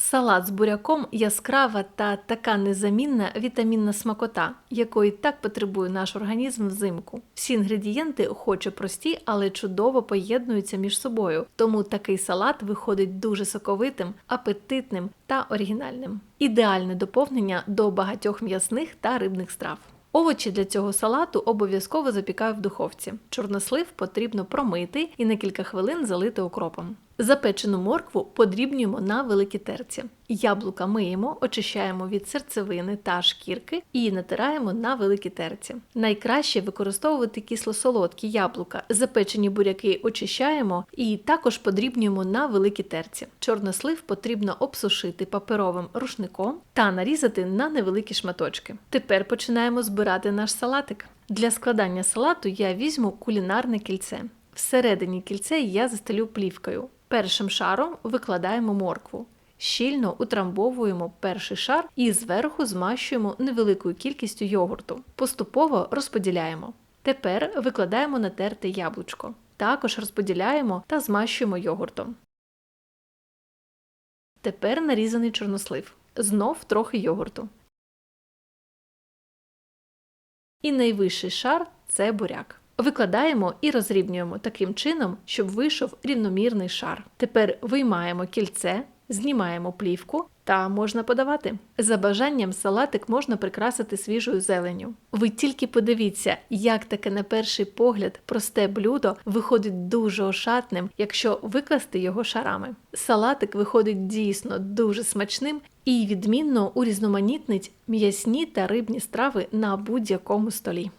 Салат з буряком яскрава та така незамінна вітамінна смакота, якої так потребує наш організм взимку. Всі інгредієнти хоч і прості, але чудово поєднуються між собою. Тому такий салат виходить дуже соковитим, апетитним та оригінальним. Ідеальне доповнення до багатьох м'ясних та рибних страв. Овочі для цього салату обов'язково запікаю в духовці. Чорнослив потрібно промити і на кілька хвилин залити окропом. Запечену моркву подрібнюємо на великі терці. Яблука миємо, очищаємо від серцевини та шкірки і натираємо на великі терці. Найкраще використовувати кисло-солодкі яблука. Запечені буряки очищаємо і також подрібнюємо на великі терці. Чорнослив потрібно обсушити паперовим рушником та нарізати на невеликі шматочки. Тепер починаємо збирати наш салатик. Для складання салату я візьму кулінарне кільце. Всередині кільце я застелю плівкою. Першим шаром викладаємо моркву. Щільно утрамбовуємо перший шар і зверху змащуємо невеликою кількістю йогурту. Поступово розподіляємо. Тепер викладаємо натерте яблучко. Також розподіляємо та змащуємо йогуртом. Тепер нарізаний чорнослив. Знов трохи йогурту. І найвищий шар це буряк. Викладаємо і розрівнюємо таким чином, щоб вийшов рівномірний шар. Тепер виймаємо кільце, знімаємо плівку та можна подавати. За бажанням салатик можна прикрасити свіжою зеленню. Ви тільки подивіться, як таке на перший погляд просте блюдо виходить дуже ошатним, якщо викласти його шарами. Салатик виходить дійсно дуже смачним і відмінно урізноманітнить м'ясні та рибні страви на будь-якому столі.